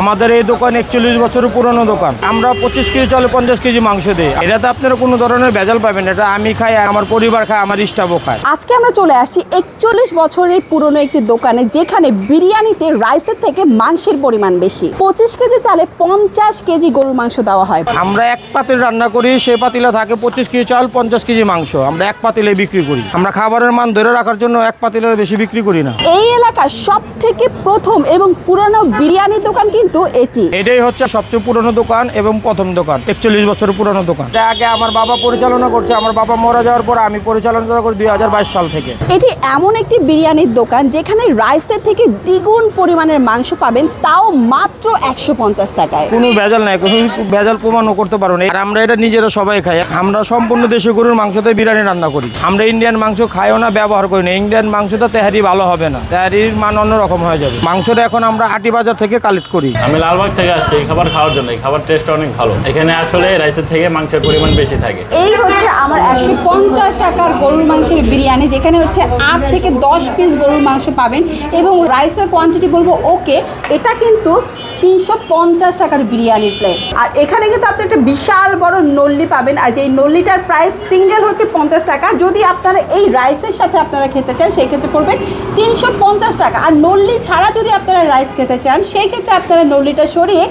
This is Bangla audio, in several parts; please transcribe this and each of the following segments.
আমাদের এই দোকান একচল্লিশ বছরের পুরনো দোকান। আমরা পঁচিশ কেজি চলে পঞ্চাশ কেজি মাংস দিই। এটাতে আপনারা কোনো ধরনের ভেজাল পাবেন না। এটা আমি খাই আমার পরিবার খায় আমার স্টাফও খায়। আজকে আমরা চলে আসছি একচল্লিশ বছরের পুরনো একটি দোকানে যেখানে বিরিয়ানিতে রাইসের থেকে মাংসের পরিমাণ বেশি। পঁচিশ কেজি চালে পঞ্চাশ কেজি গরুর মাংস দেওয়া হয়। আমরা এক পাতিল রান্না করি সে পাতিলে থাকে পঁচিশ কেজি চাল পঞ্চাশ কেজি মাংস। আমরা এক পাতিলে বিক্রি করি। আমরা খাবারের মান ধরে রাখার জন্য এক পাতিলের বেশি বিক্রি করি না। এই এলাকার সব থেকে প্রথম এবং পুরনো বিরিয়ানির দোকান কিন্তু এটি। এটাই হচ্ছে সবচেয়ে পুরনো দোকান এবং প্রথম দোকান একচল্লিশ বছরের পুরনো দোকান। এটা আগে আমার বাবা পরিচালনা করছে আমার বাবা মারা যাওয়ার পর আমি পরিচালনা করি দু হাজার বাইশ সাল থেকে। এটি এমন একটি বিরিয়ানির দোকান যেখানে রাইসের থেকে দ্বিগুণ পরিমাণের মাংস পাবেন তাও মাত্র একশো পঞ্চাশ টাকায়। কোনো ভেজাল নাই কোনো ভেজাল প্রমাণও করতে পারো না আর আমরা এটা নিজেরা সবাই খাই। আমরা সম্পূর্ণ দেশে গরুর মাংসতে বিরিয়ানি রান্না করি। আমরা ইন্ডিয়ান মাংস খাইও না ব্যবহার করি না। ইন্ডিয়ান মাংসটা তেহারি ভালো হবে না। তেহারির মান অন্যরকম হয়ে যাবে। মাংসটা এখন আমরা আটি বাজার থেকে কালেক্ট করি। আমি লালবাগ থেকে আসছি, এই খাবার খাওয়ার জন্য। এই খাবার টেস্ট অনেক ভালো। এখানে আসলে রাইসের থেকে মাংসের পরিমাণ বেশি থাকে। এই হচ্ছে আমার একশো পঞ্চাশ টাকার গরুর মাংসের বিরিয়ানি, যেখানে হচ্ছে আট থেকে দশ পিস গরুর মাংস পাবেন এবং রাইসের কোয়ান্টিটি বলব ওকে এটা কিন্তু তিনশো পঞ্চাশ টাকার বিরিয়ানির প্লেট আর এখানে কিন্তু আপনি একটা বিশাল বড় নল্লি পাবেন, আর যে নল্লিটার প্রাইস সিঙ্গেল হচ্ছে পঞ্চাশ টাকা। যদি আপনারা এই রাইসের সাথে আপনারা খেতে চান, সেই ক্ষেত্রে পড়বে তিনশো পঞ্চাশ টাকা। আর নল্লি ছাড়া যদি আপনারা রাইস খেতে চান, সেই ক্ষেত্রে আপনারা নল্লিটা সরিয়ে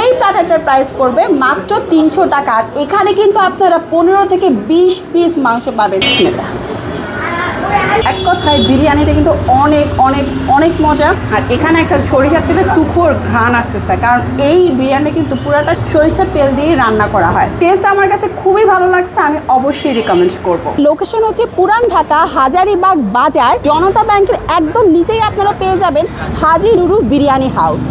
এই প্ল্যাটারটার প্রাইস পড়বে মাত্র তিনশো টাকা। আর এখানে কিন্তু আপনারা পনেরো থেকে বিশ পিস মাংস পাবেন। এক কথায় বিরিয়ানিটা কিন্তু অনেক অনেক অনেক মজা। আর এখানে একটা সরিষার তেলের তুখোর ঘ্রাণ আসতেছে, কারণ এই বিরিয়ানি কিন্তু পুরাটা সরিষার তেল দিয়ে রান্না করা হয়। টেস্ট আমার কাছে খুবই ভালো লাগছে, আমি অবশ্যই রিকমেন্ড করব। লোকেশন হচ্ছে পুরান ঢাকা, হাজারিবাগ বাজার। জনতা ব্যাংকের একদম নিচেই আপনারা পেয়ে যাবেন হাজি নুরু বিরিয়ানি হাউস